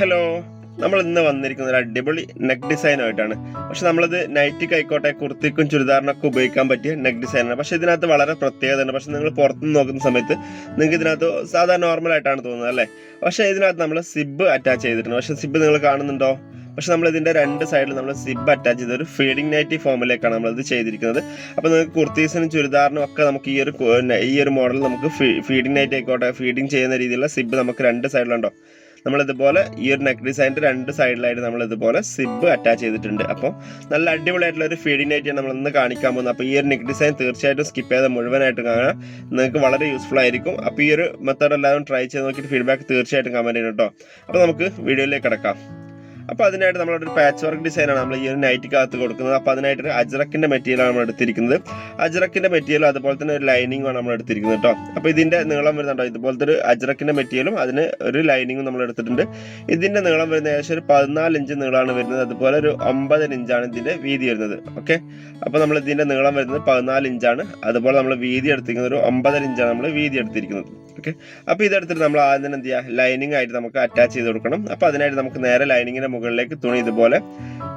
Hello. നമ്മൾ ഇന്ന് വന്നിരിക്കുന്നത് ഒരു അടിപൊളി നെക്ക് ഡിസൈനായിട്ടാണ് പക്ഷെ നമ്മളത് നൈറ്റിക്ക് ആയിക്കോട്ടെ കുർത്തിക്കും ചുരിദാറിനൊക്കെ ഉപയോഗിക്കാൻ പറ്റിയ നെക്ക് ഡിസൈനാണ് പക്ഷെ ഇതിനകത്ത് വളരെ പ്രത്യേകത ഉണ്ട്. പക്ഷെ നിങ്ങൾ പുറത്തുനിന്ന് നോക്കുന്ന സമയത്ത് നിങ്ങൾക്ക് ഇതിനകത്ത് സാധാരണ നോർമൽ ആയിട്ടാണ് തോന്നുന്നത് അല്ലേ? പക്ഷെ ഇതിനകത്ത് നമ്മൾ സിബ് അറ്റാച്ച് ചെയ്തിട്ടുണ്ട്. പക്ഷെ സിബ് നിങ്ങൾ കാണുന്നുണ്ടോ? പക്ഷെ നമ്മൾ ഇതിന്റെ രണ്ട് സൈഡിൽ നമ്മൾ സിബ് അറ്റാച്ച് ചെയ്ത ഒരു ഫീഡിംഗ് നൈറ്റി ഫോമിലേക്കാണ് നമ്മൾ ഇത് ചെയ്തിരിക്കുന്നത്. അപ്പോൾ നിങ്ങൾക്ക് കുർത്തീസിനും ചുരിദാറിനും ഒക്കെ നമുക്ക് ഈ ഒരു ഈ ഒരു മോഡൽ നമുക്ക് ഫീഡിംഗ് നൈറ്റ് ആയിക്കോട്ടെ ഫീഡിംഗ് ചെയ്യുന്ന രീതിയിലുള്ള സിബ് നമുക്ക് രണ്ട് സൈഡിലുണ്ടോ നമ്മൾ ഇതുപോലെ ഈ ഒരു നെക്ക് ഡിസൈനിന്റെ രണ്ട് സൈഡിലായിട്ട് നമ്മൾ ഇതുപോലെ സിബ് അറ്റാച്ച് ചെയ്തിട്ടുണ്ട്. അപ്പോൾ നല്ല അടിപൊളിയായിട്ടുള്ള ഒരു ഫീഡിംഗ് ആയിട്ട് നമ്മൾ ഇന്ന് കാണിക്കാൻ പോകുന്നത്. അപ്പോൾ ഈ ഒരു നെക്ക് ഡിസൈൻ തീർച്ചയായിട്ടും സ്കിപ്പ് ചെയ്ത് മുഴുവനായിട്ട് കാണാം. നിങ്ങൾക്ക് വളരെ യൂസ്ഫുൾ ആയിരിക്കും. അപ്പോൾ ഈ ഒരു മെത്തേഡ് എല്ലാവരും ട്രൈ ചെയ്ത് നോക്കിയിട്ട് ഫീഡ്ബാക്ക് തീർച്ചയായിട്ടും കമന്റ് ചെയ്യണം കേട്ടോ. അപ്പോൾ നമുക്ക് വീഡിയോയിലേക്ക് കിടക്കാം. അപ്പോൾ അതിനായിട്ട് ഒരു പാച്ച് വർക്ക് ഡിസൈനാണ് നമ്മൾ ഈ ഒരു നൈറ്റിക്കകത്ത് കൊടുക്കുന്നത്. അപ്പോൾ അതിനായിട്ട് ഒരു അജ്രക്കിന്റെ മെറ്റീരിയലാണ് നമ്മൾ എടുത്തിരിക്കുന്നത് അജ്രക്കിന്റെ മെറ്റീരിയലും അതുപോലെ തന്നെ ഒരു ലൈനിങ്ങുമാണ് നമ്മൾ എടുത്തിരിക്കുന്നത് കേട്ടോ. അപ്പോൾ ഇതിന്റെ നീളം വരുന്നുണ്ടോ? ഇതുപോലത്തെ ഒരു അജ്രക്കിന്റെ മെറ്റീരിയലും അതിന് ഒരു ലൈനിങ്ങും നമ്മൾ എടുത്തിട്ടുണ്ട് ഇതിന്റെ നീളം വരുന്നത് ഏകദേശം ഒരു പതിനാല് ഇഞ്ച് നീളമാണ് വരുന്നത്. അതുപോലെ ഒരു ഒമ്പതര ഇഞ്ചാണ് ഇതിന്റെ വീതി വരുന്നത്. ഓക്കെ അപ്പോൾ നമ്മൾ ഇതിന്റെ നീളം വരുന്നത് പതിനാല് ഇഞ്ചാണ് അതുപോലെ നമ്മൾ വീതി എടുത്തിരിക്കുന്നത് ഒരു ഒമ്പതര ഇഞ്ചാണ് നമ്മൾ വീതി എടുത്തിരിക്കുന്നത്. ഓക്കെ. അപ്പോൾ ഇതെടുത്തിട്ട് നമ്മൾ ആദ്യം തന്നെ എന്ത് ചെയ്യുക ലൈനിങ് ആയിട്ട് നമുക്ക് അറ്റാച്ച് ചെയ്ത് കൊടുക്കണം. അപ്പോൾ അതിനായിട്ട് നമുക്ക് നേരെ ലൈനിങ്ങിന്റെ മുകളിലേക്ക് തുണി ഇതുപോലെ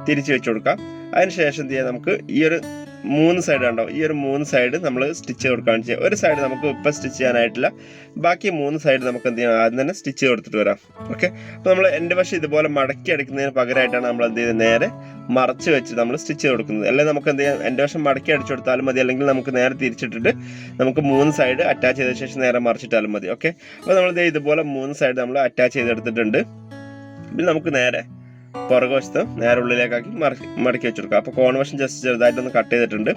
തിരിച്ച് വെച്ച് കൊടുക്കാം. അതിനുശേഷം എന്ത് ചെയ്യാം? നമുക്ക് ഈ ഒരു മൂന്ന് സൈഡ് കണ്ടോ? ഈ ഒരു മൂന്ന് സൈഡ് നമ്മൾ സ്റ്റിച്ച് കൊടുക്കുകയാണ് ചെയ്യുക. ഒരു സൈഡ് നമുക്ക് ഇപ്പം സ്റ്റിച്ച് ചെയ്യാനായിട്ടില്ല. ബാക്കി മൂന്ന് സൈഡ് നമുക്ക് എന്ത് ചെയ്യണം? ആദ്യം തന്നെ സ്റ്റിച്ച് കൊടുത്തിട്ട് വരാം. ഓക്കെ അപ്പോൾ നമ്മൾ എന്റെ പക്ഷേ ഇതുപോലെ മടക്കി അടിക്കുന്നതിന് പകരമായിട്ടാണ് നമ്മൾ എന്ത് ചെയ്ത് നേരെ മറച്ച് വെച്ച് നമ്മൾ സ്റ്റിച്ച് കൊടുക്കുന്നത്. അല്ലെങ്കിൽ നമുക്ക് എന്ത് ചെയ്യാം? എന്റെ വശം മടക്കി അടിച്ചു കൊടുത്താലും മതി. അല്ലെങ്കിൽ നമുക്ക് നേരെ തിരിച്ചിട്ടിട്ട് നമുക്ക് മൂന്ന് സൈഡ് അറ്റാച്ച് ചെയ്ത ശേഷം നേരെ മറിച്ചിട്ടാലും മതി. ഓക്കെ അപ്പോൾ നമ്മൾ ഇതുപോലെ മൂന്ന് സൈഡ് നമ്മൾ അറ്റാച്ച് ചെയ്തെടുത്തിട്ടുണ്ട്. പിന്നെ നമുക്ക് നേരെ പുറകുവശത്ത് നേരെ ഉള്ളിലേക്കാക്കി മറക്കി മടക്കി വെച്ചെടുക്കുക. അപ്പോൾ കോൺ വശം ജസ്റ്റ് ചെറുതായിട്ടൊന്ന് കട്ട് ചെയ്തിട്ടുണ്ട്.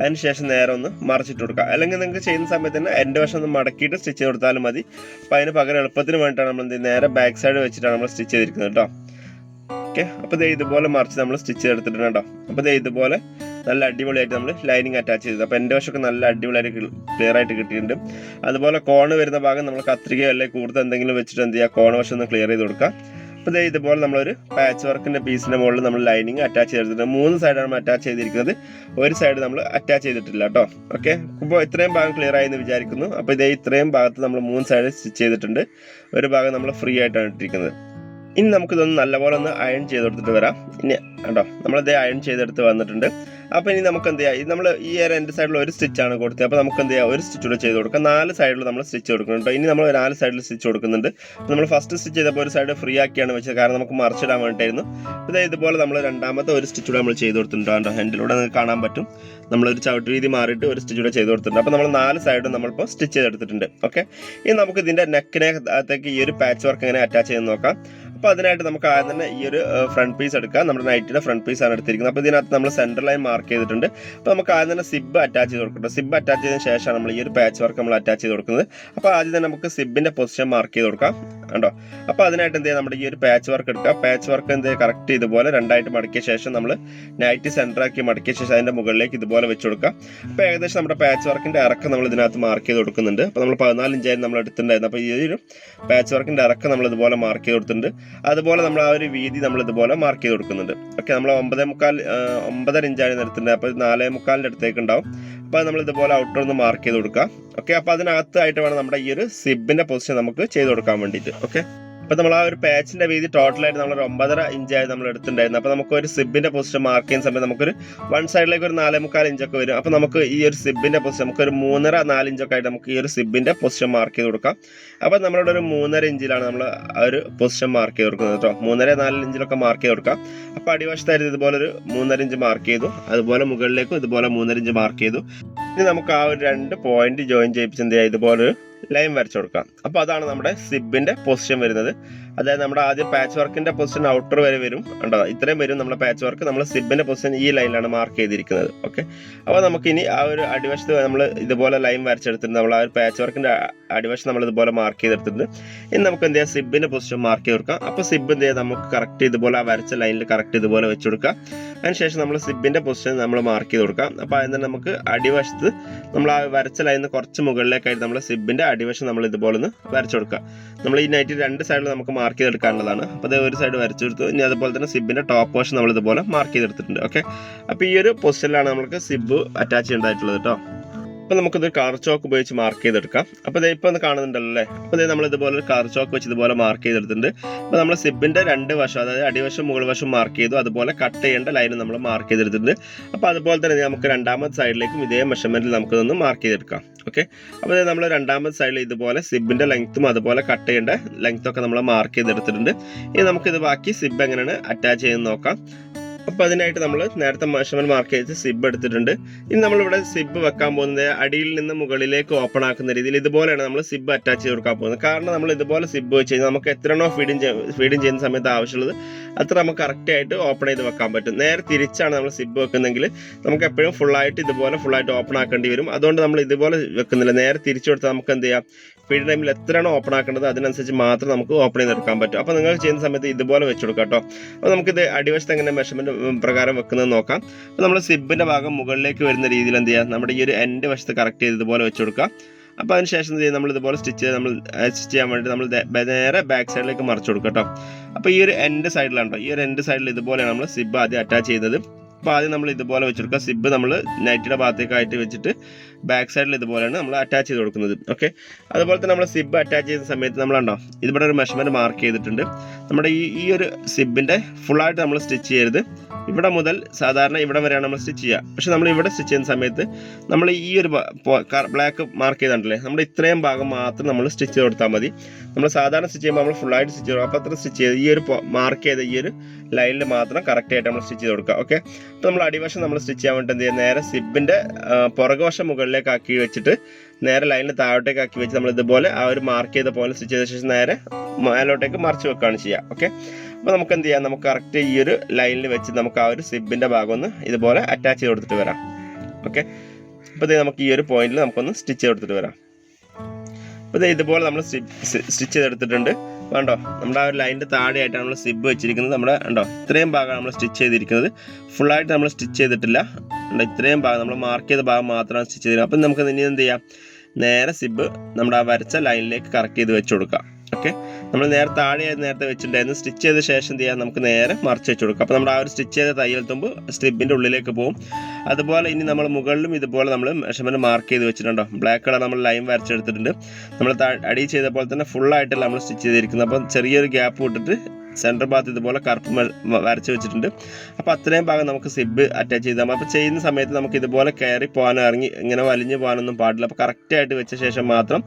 അതിന് ശേഷം നേരെ ഒന്ന് മറിച്ചിട്ട് കൊടുക്കുക. അല്ലെങ്കിൽ നിങ്ങൾക്ക് ചെയ്യുന്ന സമയത്ത് തന്നെ എന്റെ വശം ഒന്ന് മടക്കിയിട്ട് സ്റ്റിച്ച് കൊടുത്താലും മതി. അപ്പോൾ അതിന് പകരം എളുപ്പത്തിന് വേണ്ടിയിട്ടാണ് നമ്മൾ എന്ത്? നേരെ ബാക്ക് സൈഡ് വെച്ചിട്ടാണ് നമ്മൾ സ്റ്റിച്ച് ചെയ്തിരിക്കുന്നത് കേട്ടോ. ഓക്കെ അപ്പോൾ ദേ ഇതുപോലെ മറിച്ച് നമ്മൾ സ്റ്റിച്ച് ചെയ്തെടുത്തിട്ടുണ്ട് കേട്ടോ. അപ്പോൾ ദേ ഇതുപോലെ നല്ല അടിപൊളിയായിട്ട് നമ്മൾ ലൈനിങ് അറ്റാച്ച് ചെയ്തു. അപ്പോൾ എന്റെ വശമൊക്കെ നല്ല അടിപൊളിയായിട്ട് ക്ലിയർ ആയിട്ട് കിട്ടിയിട്ടുണ്ട്. അതുപോലെ കോൺ വരുന്ന ഭാഗം നമ്മൾ കത്രികയോ അല്ലെങ്കിൽ കൂടുതൽ എന്തെങ്കിലും വെച്ചിട്ട് എന്ത് ചെയ്യുക? കോണ് വശം ഒന്ന് ക്ലിയർ ചെയ്ത് കൊടുക്കുക. അപ്പോൾ ഇതേ ഇതുപോലെ നമ്മളൊരു പാച്ച് വർക്കിന്റെ പീസിന്റെ മുകളിൽ നമ്മൾ ലൈനിങ് അറ്റാച്ച് ചെയ്തിട്ടുണ്ട്. മൂന്ന് സൈഡാണ് അറ്റാച്ച് ചെയ്തിരിക്കുന്നത്. ഒരു സൈഡ് നമ്മൾ അറ്റാച്ച് ചെയ്തിട്ടില്ല കേട്ടോ ഓക്കെ അപ്പോൾ ഇത്രയും ഭാഗം ക്ലിയർ ആയി എന്ന് വിചാരിക്കുന്നു. അപ്പോൾ ഇതേ ഇത്രയും ഭാഗത്ത് നമ്മൾ മൂന്ന് സൈഡ് സ്റ്റിച്ച് ചെയ്തിട്ടുണ്ട്. ഒരു ഭാഗം നമ്മൾ ഫ്രീ ആയിട്ടാണ് ഇട്ടിരിക്കുന്നത്. ഇനി നമുക്കിതൊന്ന് നല്ലപോലെ ഒന്ന് അയൺ ചെയ്ത് കൊടുത്തിട്ട് വരാം. ഇനി കണ്ടോ നമ്മളിത് അയൺ ചെയ്തെടുത്ത് വന്നിട്ടുണ്ട്. അപ്പോൾ ഇനി നമുക്ക് എന്ത് ചെയ്യാം നമ്മൾ ഈ രണ്ട് സൈഡിൽ ഒരു സ്റ്റിച്ചാണ് കൊടുത്തത്. അപ്പോൾ നമുക്ക് എന്ത് ചെയ്യാം ഒരു സ്റ്റിച്ച് കൂടെ ചെയ്ത് കൊടുക്കാം. നാല് സൈഡിൽ നമ്മൾ സ്റ്റിച്ച് കൊടുക്കുന്നുണ്ട് ഇനി നമ്മൾ നാല് സൈഡിൽ സ്റ്റിച്ച് കൊടുക്കുന്നുണ്ട്. നമ്മൾ ഫസ്റ്റ് സ്റ്റിച്ച് ചെയ്തപ്പോൾ ഒരു സൈഡ് ഫ്രീ ആക്കിയാണ് വെച്ചത്. കാരണം നമുക്ക് മറിച്ചിടാൻ വേണ്ടിയിട്ടായിരുന്നു ഇതേ ഇതുപോലെ നമ്മൾ രണ്ടാമത്തെ ഒരു സ്റ്റിച്ച് കൂടെ നമ്മൾ ചെയ്ത് കൊടുത്തിട്ടുണ്ട് കണ്ടോ ഹാൻഡിലൂടെ നിങ്ങൾക്ക് കാണാൻ പറ്റും. നമ്മളൊരു ചവിട്ട് രീതി മാറിയിട്ട് ഒരു സ്റ്റിച്ച് കൂടെ ചെയ്ത് കൊടുത്തിട്ടുണ്ട്. അപ്പോൾ നമ്മൾ നാല് സൈഡും നമ്മളിപ്പോൾ സ്റ്റിച്ച് ചെയ്തെടുത്തിട്ടുണ്ട്. ഓക്കെ? ഇനി നമുക്ക് ഇതിന്റെ നെക്കിനെ അകത്തേക്ക് ഈ ഒരു പാച്ച് വർക്ക് എങ്ങനെ അറ്റാച്ച് ചെയ്ത് നോക്കാം. അപ്പോൾ അതിനായിട്ട് നമുക്ക് ആദ്യം തന്നെ ഈ ഒരു ഫ്രണ്ട് പീസ് എടുക്കാം. നമ്മുടെ നൈറ്റിയുടെ ഫ്രണ്ട് പീസ് ആണ് എടുത്തിരിക്കുന്നത്. അപ്പോൾ ഇതിനകത്ത് നമ്മൾ സെന്റർ ലൈൻ മാർക്ക് ചെയ്തിട്ടുണ്ട്. അപ്പൊ നമുക്ക് ആദ്യം തന്നെ സിബ് അറ്റാച്ച് ചെയ്ത് കൊടുക്കട്ടെ. സിബ് അറ്റാച്ച് ചെയ്തതിന് ശേഷമാണ് നമ്മൾ ഈ ഒരു പാച്ച് വർക്ക് നമ്മൾ അറ്റാച്ച് ചെയ്ത് കൊടുക്കുന്നത്. അപ്പൊ ആദ്യം തന്നെ നമുക്ക് സിബിന്റെ പൊസിഷൻ മാർക്ക് ചെയ്ത് കൊടുക്കാം. കണ്ടോ? അപ്പോൾ അതിനായിട്ട് എന്ത് ചെയ്യാം? നമ്മുടെ ഈ ഒരു പാച്ച് വർക്ക് എടുക്കുക. പാച്ച് വർക്ക് എന്ത് കറക്റ്റ് ഇതുപോലെ രണ്ടായിട്ട് മടക്കിയ ശേഷം നമ്മൾ നൈറ്റ് സെന്റർ ആക്കി മടക്കിയ ശേഷം അതിന്റെ മുകളിലേക്ക് ഇതുപോലെ വെച്ച് കൊടുക്കുക. അപ്പോൾ ഏകദേശം നമ്മുടെ പാച്ച് വർക്കിന്റെ ഇറക്കം നമ്മൾ ഇതിനകത്ത് മാർക്ക് ചെയ്ത് കൊടുക്കുന്നുണ്ട്. അപ്പോൾ നമ്മൾ പതിനാല് ഇഞ്ചായിരുന്നു നമ്മൾ എടുത്തിട്ടുണ്ടായിരുന്നു. അപ്പോൾ ഈ ഒരു പാച്ച് വർക്കിന്റെ ഇറക്കം നമ്മൾ ഇതുപോലെ മാർക്ക് ചെയ്ത് കൊടുത്തിട്ടുണ്ട്. അതുപോലെ നമ്മൾ ആ ഒരു വീതി നമ്മൾ ഇതുപോലെ മാർക്ക് ചെയ്ത് കൊടുക്കുന്നുണ്ട്. ഓക്കെ നമ്മൾ ഒമ്പതേ മുക്കാൽ ഒമ്പതര ഇഞ്ചാണ് എടുത്തിട്ടുണ്ട് അപ്പോൾ നാലേ മുക്കാലിന്റെ അടുത്തേക്ക് ഉണ്ടാവും. അപ്പോൾ നമ്മൾ ഇതുപോലെ ഔട്ടർ ഒന്ന് മാർക്ക് ചെയ്ത് കൊടുക്കുക. ഓക്കെ അപ്പോൾ അതിനകത്തായിട്ട് വേണം നമ്മുടെ ഈ ഒരു സിബിന്റെ പൊസിഷൻ നമുക്ക് ചെയ്ത് കൊടുക്കാൻ വേണ്ടിയിട്ട്. ഓക്കെ അപ്പോൾ നമ്മൾ ആ ഒരു പാച്ചിന്റെ വീതി ടോട്ടലായിട്ട് നമ്മൾ ഒരു ഒമ്പതര ഇഞ്ചായി നമ്മൾ എടുത്തിട്ടുണ്ടായിരുന്നു. അപ്പോൾ നമുക്ക് ഒരു സിബിന്റെ പൊസിഷൻ മാർക്ക് ചെയ്യുന്ന സമയത്ത് നമുക്കൊരു വൺ സൈഡിലേക്ക് ഒരു നാലേ മുക്കാൽ ഇഞ്ചൊക്കെ വരും. അപ്പോൾ നമുക്ക് ഈ ഒരു സിബിന്റെ പൊസിഷൻ നമുക്ക് ഒരു മൂന്നര നാല് ഇഞ്ചൊക്കെ ആയിട്ട് നമുക്ക് ഈ ഒരു സിബിന്റെ പൊസിഷൻ മാർക്ക് ചെയ്ത് കൊടുക്കാം. അപ്പോൾ നമ്മളിവിടെ ഒരു മൂന്നര ഇഞ്ചിലാണ് നമ്മൾ ആ ഒരു പൊസിഷൻ മാർക്ക് ചെയ്ത് കൊടുക്കുന്നത് കേട്ടോ. മൂന്നര നാല് ഇഞ്ചിലൊക്കെ മാർക്ക് ചെയ്ത് കൊടുക്കാം. അപ്പോൾ അടിവശത്തായിട്ട് ഇതുപോലെ ഒരു മൂന്നര ഇഞ്ച് മാർക്ക് ചെയ്തു. അതുപോലെ മുകളിലേക്കും ഇതുപോലെ മൂന്നര ഇഞ്ച് മാർക്ക് ചെയ്തു. ഇനി നമുക്ക് ആ ഒരു രണ്ട് പോയിന്റ് ജോയിൻ ചെയ്യിപ്പിച്ച് എന്ത് ചെയ്യാം? ഇതുപോലെ ഒരു ലൈൻ വരച്ചു കൊടുക്കാം. അപ്പോൾ അതാണ് നമ്മുടെ സിബിന്റെ പൊസിഷൻ വരുന്നത്. അതായത് നമ്മുടെ ആദ്യം പാച്ച് വർക്കിന്റെ പൊസിഷൻ ഔട്ടർ വരെ വരും. ഉണ്ടോ ഇത്രയും വരും നമ്മുടെ പാച്ച് വർക്ക് നമ്മൾ സിബിന്റെ പൊസിഷൻ ഈ ലൈനിലാണ് മാർക്ക് ചെയ്തിരിക്കുന്നത്. ഓക്കെ അപ്പോൾ നമുക്കിനി ആ ഒരു അടിവശത്ത് നമ്മൾ ഇതുപോലെ ലൈൻ വരച്ചെടുത്തിട്ടുണ്ട്. നമ്മൾ ആ ഒരു പാച്ച് വർക്കിന്റെ അടിവശം നമ്മൾ ഇതുപോലെ മാർക്ക് ചെയ്തെടുത്തിട്ടുണ്ട്. ഇനി നമുക്ക് എന്ത് ചെയ്യാം? സിബിന്റെ പൊസിഷൻ മാർക്ക് ചെയ്ത് കൊടുക്കാം. അപ്പോൾ സിബ് എന്ത് ചെയ്യാം? നമുക്ക് കറക്റ്റ് ഇതുപോലെ ആ വരച്ച ലൈനിൽ കറക്റ്റ് ഇതുപോലെ വെച്ച് കൊടുക്കാം. അതിനുശേഷം നമ്മൾ സിബിന്റെ പൊസിഷൻ നമ്മൾ മാർക്ക് ചെയ്ത് കൊടുക്കാം. അപ്പോൾ അതിന് നമുക്ക് അടിവശത്ത് നമ്മൾ ആ വരച്ച ലൈനിൽ കുറച്ച് മുകളിലേക്കായിട്ട് നമ്മൾ സിബിന്റെ അടിവശം നമ്മൾ ഇതുപോലെ ഒന്ന് വരച്ചു കൊടുക്കുക നമ്മൾ ഈ നൈറ്റ് രണ്ട് സൈഡിൽ നമുക്ക് മാർക്ക് ചെയ്തെടുക്കാനുള്ളതാണ്. അപ്പോൾ അതേ ഒരു സൈഡ് വരച്ചു കൊടുത്തു. ഇനി അതുപോലെ തന്നെ സിബിന്റെ ടോപ്പ് പോർഷൻ നമ്മൾ ഇതുപോലെ മാർക്ക് ചെയ്തെടുത്തിട്ടുണ്ട്. ഓക്കെ അപ്പോൾ ഈ ഒരു പൊസിഷനിലാണ് നമുക്ക് സിബ് അറ്റാച്ച് ചെയ്യേണ്ടതായിട്ടുള്ളത് കേട്ടോ. അപ്പോൾ നമുക്കിത് കളർ ചോക്ക് ഉപയോഗിച്ച് മാർക്ക് ചെയ്തെടുക്കാം. അപ്പോൾ ഇതേ ഇപ്പോൾ ഒന്ന് കാണുന്നുണ്ടല്ലോ അല്ലേ? അപ്പോൾ നമ്മൾ ഇതുപോലെ ഒരു ചോക്ക് വെച്ച് ഇതുപോലെ മാർക്ക് ചെയ്തെടുത്തിട്ടുണ്ട്. അപ്പോൾ നമ്മൾ സിബിന്റെ രണ്ട് വശം അതായത് അടിവശം മുകൾ വശം മാർക്ക് ചെയ്തു. അതുപോലെ കട്ട് ചെയ്യേണ്ട ലൈൻ നമ്മൾ മാർക്ക് ചെയ്തെടുത്തിട്ടുണ്ട്. അപ്പോൾ അതുപോലെ തന്നെ നമുക്ക് രണ്ടാമത്തെ സൈഡിലേക്കും ഇതേ മെഷർമെന്റിൽ നമുക്കിതൊന്ന് മാർക്ക് ചെയ്തെടുക്കാം. ഓക്കെ? അപ്പോൾ നമ്മൾ രണ്ടാമത്തെ സൈഡിൽ ഇതുപോലെ സിബിന്റെ ലെങ്ത്തും അതുപോലെ കട്ട് ചെയ്യേണ്ട ലെങ്ത്തൊക്കെ നമ്മൾ മാർക്ക് ചെയ്തെടുത്തിട്ടുണ്ട്. ഇനി നമുക്കിത് ബാക്കി സിബ് എങ്ങനെയാണ് അറ്റാച്ച് ചെയ്യുന്നത് നോക്കാം. അപ്പോൾ അതിനായിട്ട് നമ്മൾ നേരത്തെ മെഷർമെന്റ് മാർക്ക് ചെയ്ത് സിബ് എടുത്തിട്ടുണ്ട്. ഇനി നമ്മളിവിടെ സിബ് വെക്കാൻ പോകുന്നത് അടിയിൽ നിന്ന് മുകളിലേക്ക് ഓപ്പൺ ആക്കുന്ന രീതിയിൽ ഇതുപോലെയാണ് നമ്മൾ സിബ് അറ്റാച്ച് ചെയ്ത് കൊടുക്കാൻ പോകുന്നത്. കാരണം നമ്മൾ ഇതുപോലെ സിബ് വെച്ച് കഴിഞ്ഞാൽ നമുക്ക് എത്രയാണോ ഫീഡിങ് ഫീഡിങ് ചെയ്യുന്ന സമയത്ത് ആവശ്യമുള്ളത് അത്ര നമുക്ക് കറക്റ്റ് ആയിട്ട് ഓപ്പൺ ചെയ്ത് വെക്കാൻ പറ്റും. നേരെ തിരിച്ചാണ് നമ്മൾ സിബ് വെക്കുന്നതെങ്കിൽ നമുക്ക് എപ്പോഴും ഫുള്ളായിട്ട് ഇതുപോലെ ഫുള്ളായിട്ട് ഓപ്പൺ ആക്കേണ്ടി വരും. അതുകൊണ്ട് നമ്മൾ ഇതുപോലെ വെക്കുന്നില്ല. നേരെ തിരിച്ചു കൊടുത്താൽ നമുക്ക് എന്ത് ചെയ്യാം? ഫീഡ് ടൈമിൽ എത്രയാണോ ഓപ്പൺ ആക്കേണ്ടത് അതിനനുസരിച്ച് മാത്രം നമുക്ക് ഓപ്പൺ ചെയ്തെടുക്കാൻ പറ്റും. അപ്പോൾ നിങ്ങൾ ചെയ്യുന്ന സമയത്ത് ഇതുപോലെ വെച്ച് കൊടുക്കാം കേട്ടോ. അപ്പോൾ നമുക്കിത് അടിവശത്ത് എങ്ങനെ മെഷർമെന്റ് പ്രകാരം വെക്കുന്നത് നോക്കാം. അപ്പോൾ നമ്മൾ സിബിന്റെ ഭാഗം മുകളിലേക്ക് വരുന്ന രീതിയിൽ എന്ത് ചെയ്യുക? നമ്മുടെ ഈ ഒരു എൻഡ് വശത്ത് കറക്റ്റ് ചെയ്ത് ഇതുപോലെ വെച്ച് കൊടുക്കുക അപ്പോൾ അതിന് ശേഷം എന്ത് ചെയ്യും നമ്മൾ ഇതുപോലെ സ്റ്റിച്ച് ചെയ്ത് നമ്മൾ സ്റ്റിച്ച് ചെയ്യാൻ വേണ്ടി നമ്മൾ നേരെ ബാക്ക് സൈഡിലേക്ക് മറിച്ച് കൊടുക്കുക കേട്ടോ. അപ്പോൾ ഈ ഒരു എൻഡ് സൈഡിലാണ് കേട്ടോ. ഈ ഒരു എൻഡ് സൈഡിൽ ഇതുപോലെയാണ് നമ്മൾ സിബ് ആദ്യം അറ്റാച്ച് ചെയ്യുന്നത് അപ്പോൾ ആദ്യം നമ്മൾ ഇതുപോലെ വെച്ചെടുക്കുക. സിബ് നമ്മൾ നൈറ്റിയുടെ ഭാഗത്തേക്കായിട്ട് വെച്ചിട്ട് ബാക്ക് സൈഡിൽ ഇതുപോലെയാണ് നമ്മൾ അറ്റാച്ച് ചെയ്ത് കൊടുക്കുന്നത്. ഓക്കെ അതുപോലെ തന്നെ നമ്മൾ സിബ് അറ്റാച്ച് ചെയ്യുന്ന സമയത്ത് നമ്മളുണ്ടോ ഇതിവിടെ ഒരു മെഷർമെന്റ് മാർക്ക് ചെയ്തിട്ടുണ്ട്. നമ്മുടെ ഈ ഈ ഒരു സിബിന്റെ ഫുള്ളായിട്ട് നമ്മൾ സ്റ്റിച്ച് ചെയ്യരുത്. ഇവിടെ മുതൽ സാധാരണ ഇവിടെ വരെയാണ് നമ്മൾ സ്റ്റിച്ച് ചെയ്യുക. പക്ഷെ നമ്മൾ ഇവിടെ സ്റ്റിച്ച് ചെയ്യുന്ന സമയത്ത് നമ്മൾ ഈ ഒരു ബ്ലാക്ക് മാർക്ക് ചെയ്തിട്ടുണ്ടല്ലേ? നമ്മൾ ഇത്രയും ഭാഗം മാത്രം നമ്മൾ സ്റ്റിച്ച് ചെയ്ത് കൊടുത്താൽ മതി. നമ്മൾ സാധാരണ സ്റ്റിച്ച് ചെയ്യുമ്പോൾ നമ്മൾ ഫുള്ളായിട്ട് സ്റ്റിച്ച് ചെയ്യും അപ്പോൾ അത്ര സ്റ്റിച്ച് ചെയ്ത് ഈ ഒരു മാർക്ക് ചെയ്ത ഈ ഒരു ലൈനിൽ മാത്രം കറക്റ്റായിട്ട് നമ്മൾ സ്റ്റിച്ച് ചെയ്ത് കൊടുക്കുക ഓക്കെ അപ്പോൾ നമ്മൾ അടിവശം നമ്മൾ സ്റ്റിച്ച് ചെയ്യാൻ വേണ്ടി എന്ത് നേരെ സിബിന്റെ പുറകുവശം മുകളിലേക്ക് ആക്കി വെച്ചിട്ട് നേരെ ലൈനിൽ താഴോട്ടേക്ക് ആക്കി വെച്ച് നമ്മൾ ഇതുപോലെ ആ ഒരു മാർക്ക് ചെയ്ത പോലെ സ്റ്റിച്ച് ചെയ്ത ശേഷം നേരെ മേലോട്ടേക്ക് മറിച്ച് വെക്കുകയാണ് ചെയ്യുക ഓക്കെ അപ്പോൾ നമുക്ക് എന്ത് ചെയ്യാം? നമുക്ക് കറക്റ്റ് ഈ ഒരു ലൈനിൽ വെച്ച് നമുക്ക് ആ ഒരു സിബിന്റെ ഭാഗം ഒന്ന് ഇതുപോലെ അറ്റാച്ച് ചെയ്ത് കൊടുത്തിട്ട് വരാം ഓക്കെ അപ്പോൾ നമുക്ക് ഈ ഒരു പോയിന്റിൽ നമുക്കൊന്ന് സ്റ്റിച്ച് ചെയ്ത് കൊടുത്തിട്ട് വരാം. അപ്പോൾ ഇത് ഇതുപോലെ നമ്മൾ സ്റ്റിച്ച് ചെയ്തെടുത്തിട്ടുണ്ട്. കണ്ടോ? നമ്മുടെ ആ ഒരു ലൈനിന്റെ താഴെയായിട്ടാണ് നമ്മൾ സിബ് വെച്ചിരിക്കുന്നത്. നമ്മുടെ കണ്ടോ? ഇത്രയും ഭാഗമാണ് നമ്മൾ സ്റ്റിച്ച് ചെയ്തിരിക്കുന്നത്. ഫുള്ളായിട്ട് നമ്മൾ സ്റ്റിച്ച് ചെയ്തിട്ടില്ല. കണ്ടോ? ഇത്രയും ഭാഗം നമ്മൾ മാർക്ക് ചെയ്ത ഭാഗം മാത്രമാണ് സ്റ്റിച്ച് ചെയ്തത് അപ്പം നമുക്ക് ഇനി എന്ത് ചെയ്യാം? നേരെ സിബ് നമ്മുടെ ആ വരച്ച ലൈനിലേക്ക് കറക്റ്റ് ചെയ്ത് വെച്ച് കൊടുക്കാം. ഓക്കെ നമ്മൾ നേരെ താഴെയായിരുന്നു നേരത്തെ വെച്ചിട്ടുണ്ടായിരുന്നു. സ്റ്റിച്ച് ചെയ്ത ശേഷം എന്ത് ചെയ്യാം? നമുക്ക് നേരെ മറിച്ച് വെച്ച് കൊടുക്കാം. അപ്പോൾ നമ്മൾ ആ ഒരു സ്റ്റിച്ച് ചെയ്ത തയ്യൽ തുമ്പ് സ്ലിബിന്റെ ഉള്ളിലേക്ക് പോകും. അതുപോലെ ഇനി നമ്മൾ മുകളിലും ഇതുപോലെ നമ്മൾ മെഷർമെന്റ് മാർക്ക് ചെയ്ത് വെച്ചിട്ടുണ്ടോ? ബ്ലാക്ക് കളർ നമ്മൾ ലൈൻ വരച്ചെടുത്തിട്ടുണ്ട്. നമ്മൾ അടി ചെയ്ത പോലെ തന്നെ ഫുള്ളായിട്ടല്ല നമ്മൾ സ്റ്റിച്ച് ചെയ്തിരിക്കുന്നത്. അപ്പം ചെറിയൊരു ഗ്യാപ്പ് വിട്ടിട്ട് സെന്റർ ഭാഗത്ത് ഇതുപോലെ കറുപ്പ് വരച്ച് വെച്ചിട്ടുണ്ട്. അപ്പോൾ അത്രയും ഭാഗം നമുക്ക് സിബ് അറ്റാച്ച് ചെയ്താൽ മതി. അപ്പോൾ ചെയ്യുന്ന സമയത്ത് നമുക്ക് ഇതുപോലെ കയറി പോകാനോ ഇറങ്ങി ഇങ്ങനെ വലിഞ്ഞു പോകാനൊന്നും പാടില്ല. അപ്പോൾ കറക്റ്റായിട്ട് വെച്ച ശേഷം മാത്രം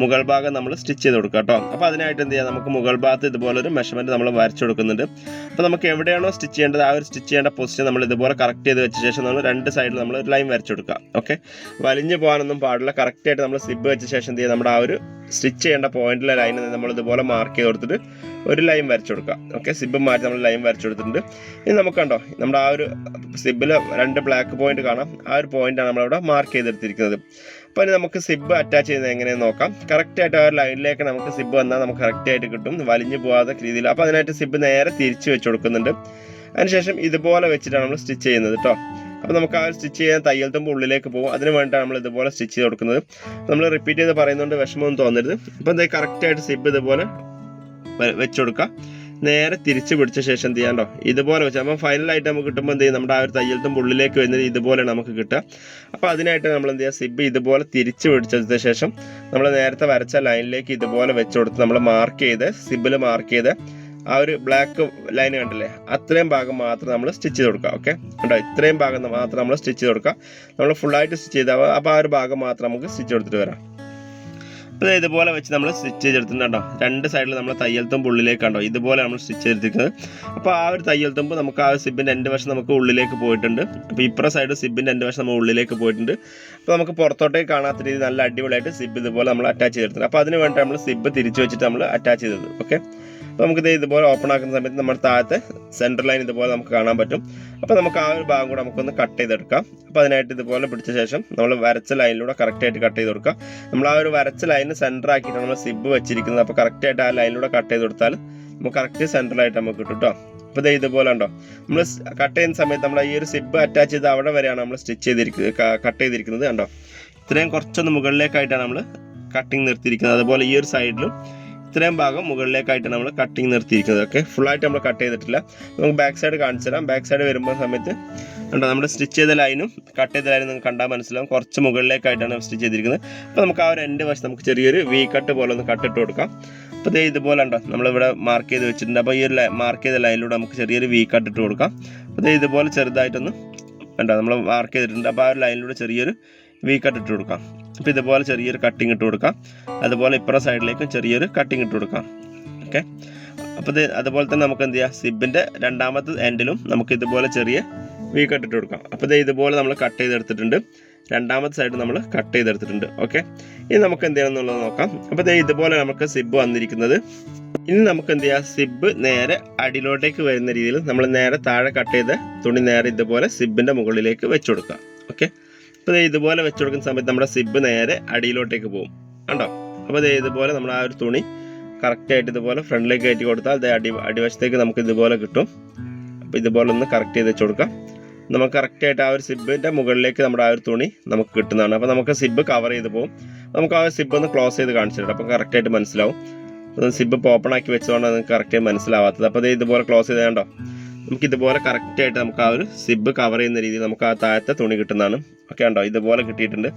മുകൾ ഭാഗം നമ്മൾ സ്റ്റിച്ച് ചെയ്ത് കൊടുക്കുക കേട്ടോ. അപ്പോൾ അതിനായിട്ട് എന്ത് ചെയ്യാം? നമുക്ക് മുകൾ ഭാഗത്ത് ഇതുപോലെ ഒരു മെഷർമെന്റ് നമ്മൾ വരച്ചു കൊടുക്കുന്നുണ്ട്. അപ്പോൾ നമുക്ക് എവിടെയാണോ സ്റ്റിച്ച് ചെയ്യേണ്ടത് ആ ഒരു സ്റ്റിച്ച് ചെയ്യേണ്ട പൊസിഷൻ നമ്മൾ ഇതുപോലെ കറക്റ്റ് ചെയ്ത് വെച്ച ശേഷം നമ്മൾ രണ്ട് സൈഡിൽ നമ്മൾ ഒരു ലൈൻ വരച്ചു കൊടുക്കുക. ഓക്കെ വലിഞ്ഞു പോകാനൊന്നും പാടില്ല. കറക്റ്റായിട്ട് നമ്മൾ സിബ് വെച്ച ശേഷം എന്ത് ചെയ്യുക നമ്മുടെ ആ ഒരു സ്റ്റിച്ച് ചെയ്യേണ്ട പോയിന്റിലെ ലൈൻ നമ്മൾ ഇതുപോലെ മാർക്ക് ചെയ്ത് കൊടുത്തിട്ട് ഒരു ലൈൻ വരച്ചു കൊടുക്കുക. ഓക്കെ സിബ് മാറ്റി നമ്മൾ ലൈൻ വരച്ചു കൊടുത്തിട്ടുണ്ട്. ഇനി നമുക്ക് കണ്ടോ? നമ്മുടെ ആ ഒരു സിബിൽ രണ്ട് ബ്ലാക്ക് പോയിന്റ് കാണാം. ആ ഒരു പോയിന്റാണ് നമ്മളിവിടെ മാർക്ക് ചെയ്തെടുത്തിരിക്കുന്നത്. അപ്പോൾ നമുക്ക് സിബ് അറ്റാച്ച് ചെയ്യുന്നത് എങ്ങനെയെന്ന് നോക്കാം. കറക്റ്റായിട്ട് ആ ഒരു ലൈനിലേക്ക് നമുക്ക് സിബ് വന്നാൽ നമുക്ക് കറക്റ്റായിട്ട് കിട്ടും. വലിഞ്ഞു പോകാത്ത രീതിയിൽ. അപ്പോൾ അതിനായിട്ട് സിബ് നേരെ തിരിച്ച് വെച്ച് കൊടുക്കുന്നുണ്ട്. അതിനുശേഷം ഇതുപോലെ വെച്ചിട്ടാണ് നമ്മൾ സ്റ്റിച്ച് ചെയ്യുന്നത് കേട്ടോ അപ്പോൾ നമുക്ക് ആ സ്റ്റിച്ച് ചെയ്യാൻ തയ്യൽ തുമ്പ് ഉള്ളിലേക്ക് പോകും അതിന് വേണ്ടിയിട്ടാണ് നമ്മൾ ഇതുപോലെ സ്റ്റിച്ച് ചെയ്ത് കൊടുക്കുന്നത്. നമ്മൾ റിപ്പീറ്റ് ചെയ്ത് പറയുന്നതുകൊണ്ട് വിഷമമൊന്നും തോന്നരുത്. അപ്പോൾ എന്താ കറക്റ്റായിട്ട് സിബ് ഇതുപോലെ വെ- കൊടുക്കുക നേരെ തിരിച്ചു പിടിച്ച ശേഷം എന്ത് ചെയ്യാണ്ടോ? ഇതുപോലെ വെച്ചാൽ അപ്പം ഫൈനലായിട്ട് നമുക്ക് കിട്ടുമ്പോൾ എന്ത് ചെയ്യും? നമ്മുടെ ആ ഒരു തയ്യലത്തും ഉള്ളിലേക്ക് വരുന്നത് ഇതുപോലെയാണ് നമുക്ക് കിട്ടുക. അപ്പോൾ അതിനായിട്ട് നമ്മൾ എന്ത് ചെയ്യുക? സിബ് ഇതുപോലെ തിരിച്ച് പിടിച്ചതിന് ശേഷം നമ്മൾ നേരത്തെ വരച്ച ലൈനിലേക്ക് ഇതുപോലെ വെച്ച് കൊടുത്ത് നമ്മൾ മാർക്ക് ചെയ്ത് സിബിൽ മാർക്ക് ചെയ്ത് ആ ഒരു ബ്ലാക്ക് ലൈൻ കണ്ടില്ലേ? അത്രയും ഭാഗം മാത്രം നമ്മൾ സ്റ്റിച്ച് ചെയ്ത് കൊടുക്കുക ഓക്കെ കണ്ടോ? ഇത്രയും ഭാഗം മാത്രം നമ്മൾ സ്റ്റിച്ച് ചെയ്ത് കൊടുക്കുക. നമ്മൾ ഫുള്ളായിട്ട് സ്റ്റിച്ച് ചെയ്താൽ അപ്പോൾ ആ ഒരു ഭാഗം മാത്രം നമുക്ക് സ്റ്റിച്ച് കൊടുത്തിട്ട് വരാം. അപ്പോൾ ഇതുപോലെ വെച്ച് നമ്മൾ സ്റ്റിച്ച് ചെയ്തെടുത്തിട്ടുണ്ടോ രണ്ട് സൈഡിൽ നമ്മൾ തയ്യൽ തുമ്പ് ഉള്ളിലേക്ക് കണ്ടോ? ഇതുപോലെ നമ്മൾ സ്റ്റിച്ച് ചെയ്തിരിക്കുന്നത് അപ്പോൾ ആ ഒരു തയ്യൽത്തുമ്പ് നമുക്ക് ആ സിബിന്റെ രണ്ട് വശം നമുക്ക് ഉള്ളിലേക്ക് പോയിട്ടുണ്ട്. അപ്പോൾ ഇപ്പുറ സൈഡ് സിബിന്റെ രണ്ട് വശം നമ്മൾ ഉള്ളിലേക്ക് പോയിട്ടുണ്ട്. അപ്പോൾ നമുക്ക് പുറത്തോട്ടേക്ക് കാണാത്ത രീതിയിൽ നല്ല അടിപൊളിയായിട്ട് സിബ് ഇതുപോലെ നമ്മൾ അറ്റാച്ച് ചെയ്തിട്ടുണ്ട് അപ്പോൾ അതിന് വേണ്ടി നമ്മൾ സിബ് തിരിച്ച് വെച്ചിട്ട് നമ്മൾ അറ്റാച്ച് ചെയ്തത്. ഓക്കെ അപ്പോൾ നമുക്കിത് ഇതുപോലെ ഓപ്പൺ ആക്കുന്ന സമയത്ത് നമ്മുടെ താഴത്തെ സെന്റർ ലൈൻ ഇതുപോലെ നമുക്ക് കാണാൻ പറ്റും. അപ്പോൾ നമുക്ക് ആ ഒരു ഭാഗം കൂടെ നമുക്കൊന്ന് കട്ട് ചെയ്തെടുക്കാം. അപ്പോൾ അതിനായിട്ട് ഇതുപോലെ പിടിച്ച ശേഷം നമ്മൾ വരച്ച ലൈനിലൂടെ കറക്റ്റായിട്ട് കട്ട് ചെയ്ത് കൊടുക്കുക നമ്മൾ ആ ഒരു വരച്ച ലൈനിന് സെന്റർ ആക്കിയിട്ടാണ് നമ്മൾ സിബ് വെച്ചിരിക്കുന്നത്. അപ്പോൾ കറക്റ്റായിട്ട് ആ ലൈനിലൂടെ കട്ട് ചെയ്ത് കൊടുത്താൽ നമുക്ക് കറക്റ്റ് സെന്ററിലായിട്ട് നമുക്ക് കിട്ടും കേട്ടോ അപ്പോൾ ഇത് ഇതുപോലെ ഉണ്ടോ? നമ്മൾ കട്ട് ചെയ്യുന്ന സമയത്ത് നമ്മൾ ഈ ഒരു സിബ് അറ്റാച്ച് ചെയ്ത് അവിടെ വരെയാണ് നമ്മൾ സ്റ്റിച്ച് ചെയ്തിരിക്കുന്നത് കട്ട് ചെയ്തിരിക്കുന്നത് കണ്ടോ? ഇത്രയും കുറച്ചൊന്ന് മുകളിലേക്കായിട്ടാണ് നമ്മൾ കട്ടിങ് നിർത്തിയിരിക്കുന്നത്. അതുപോലെ ഈ ഒരു സൈഡിലും ഇത്രയും ഭാഗം മുകളിലേക്കായിട്ട് നമ്മൾ കട്ടിങ് നിർത്തിയിരിക്കുന്നത്. ഓക്കെ ഫുള്ളായിട്ട് നമ്മൾ കട്ട് ചെയ്തിട്ടില്ല. നമുക്ക് ബാക്ക് സൈഡ് കാണിച്ചു തരാം. ബാക്ക് സൈഡ് വരുമ്പോൾ സമയത്ത് കണ്ടോ നമ്മൾ സ്റ്റിച്ച് ചെയ്ത ലൈനും കട്ട് ചെയ്ത ലൈനും നിങ്ങൾക്ക് കണ്ടാൽ മനസ്സിലാവും. കുറച്ച് മുകളിലേക്കായിട്ടാണ് സ്റ്റിച്ച് ചെയ്തിരിക്കുന്നത്. അപ്പോൾ നമുക്ക് ആ ഒരു എന്റെ വശം നമുക്ക് ചെറിയൊരു വി കട്ട് പോലെ ഒന്ന് കട്ടിട്ട് കൊടുക്കാം. അപ്പോൾ ഇതേ ഇതുപോലെ ഉണ്ടോ? നമ്മളിവിടെ മാർക്ക് ചെയ്ത് വെച്ചിട്ടുണ്ട്. അപ്പോൾ ഈ ഒരു മാർക്ക് ചെയ്ത ലൈനിലൂടെ നമുക്ക് ചെറിയൊരു വി കട്ടിട്ട് കൊടുക്കാം. അപ്പോൾ ഇതേ ഇതുപോലെ ചെറുതായിട്ടൊന്ന് ഉണ്ടോ നമ്മൾ മാർക്ക് ചെയ്തിട്ടുണ്ട്. അപ്പോൾ ആ ഒരു ലൈനിലൂടെ ചെറിയൊരു വി കട്ടിട്ട് കൊടുക്കാം. അപ്പോൾ ഇതുപോലെ ചെറിയൊരു കട്ടിങ് ഇട്ട് കൊടുക്കാം. അതുപോലെ ഇപ്പുറം സൈഡിലേക്കും ചെറിയൊരു കട്ടിങ് ഇട്ട് കൊടുക്കാം. ഓക്കെ അപ്പോൾ ഇത് അതുപോലെ തന്നെ നമുക്ക് എന്ത് ചെയ്യാം? സിബിന്റെ രണ്ടാമത്തെ എൻഡിലും നമുക്ക് ഇതുപോലെ ചെറിയ വി കട്ട് ഇട്ട് കൊടുക്കാം. അപ്പോൾ ഇത് ഇതുപോലെ നമ്മൾ കട്ട് ചെയ്തെടുത്തിട്ടുണ്ട്. രണ്ടാമത്തെ സൈഡ് നമ്മൾ കട്ട് ചെയ്തെടുത്തിട്ടുണ്ട്. ഓക്കെ ഇനി നമുക്ക് എന്ത് ചെയ്യണം എന്നുള്ളത് നോക്കാം. അപ്പോൾ ദേ ഇതുപോലെ നമുക്ക് സിബ് വന്നിരിക്കുന്നത്. ഇനി നമുക്ക് എന്ത് ചെയ്യാം? സിബ് നേരെ അടിയിലോട്ടേക്ക് വരുന്ന രീതിയിൽ നമ്മൾ നേരെ താഴെ കട്ട് ചെയ്ത തുണി നേരെ ഇതുപോലെ സിബിന്റെ മുകളിലേക്ക് വെച്ചു കൊടുക്കുക ഓക്കെ അപ്പോൾ ഇതുപോലെ വെച്ച് കൊടുക്കുന്ന സമയത്ത് നമ്മുടെ സിബ് നേരെ അടിയിലോട്ടേക്ക് പോകും. കണ്ടോ? അപ്പോൾ ദേ ഇതുപോലെ നമ്മൾ ആ ഒരു തുണി കറക്റ്റായിട്ട് ഇതുപോലെ ഫ്രണ്ടിലേക്ക് കയറ്റി കൊടുത്താൽ അത് അടി അടിവശത്തേക്ക് നമുക്ക് ഇതുപോലെ കിട്ടും. അപ്പോൾ ഇതുപോലെ ഒന്ന് കറക്റ്റ് ചെയ്ത് വെച്ച് കൊടുക്കാം. നമുക്ക് കറക്റ്റായിട്ട് ആ ഒരു സിബിന്റെ മുകളിലേക്ക് നമ്മുടെ ആ ഒരു തുണി നമുക്ക് കിട്ടുന്നതാണ്. അപ്പോൾ നമുക്ക് സിബ് കവർ ചെയ്ത് പോകും. നമുക്ക് ആ സിബ് ഒന്ന് ക്ലോസ് ചെയ്ത് കാണിച്ചിട്ട് തരാം. അപ്പോൾ കറക്റ്റായിട്ട് മനസ്സിലാവും. സിബ് ഓപ്പൺ ആക്കി വെച്ചതുകൊണ്ട് നിങ്ങൾക്ക് കറക്റ്റ് മനസ്സിലാവാത്തത്. അപ്പോൾ ഇത് ഇതുപോലെ ക്ലോസ് ചെയ്ത് കണ്ടോ? നമുക്ക് ഇതുപോലെ കറക്റ്റായിട്ട് നമുക്ക് ആ ഒരു സിബ് കവർ ചെയ്യുന്ന രീതിയിൽ നമുക്ക് ആ താഴത്തെ തുണി കിട്ടുന്നതാണ്. ഓക്കെ ഉണ്ടോ ഇതുപോലെ കിട്ടിയിട്ടുണ്ട്.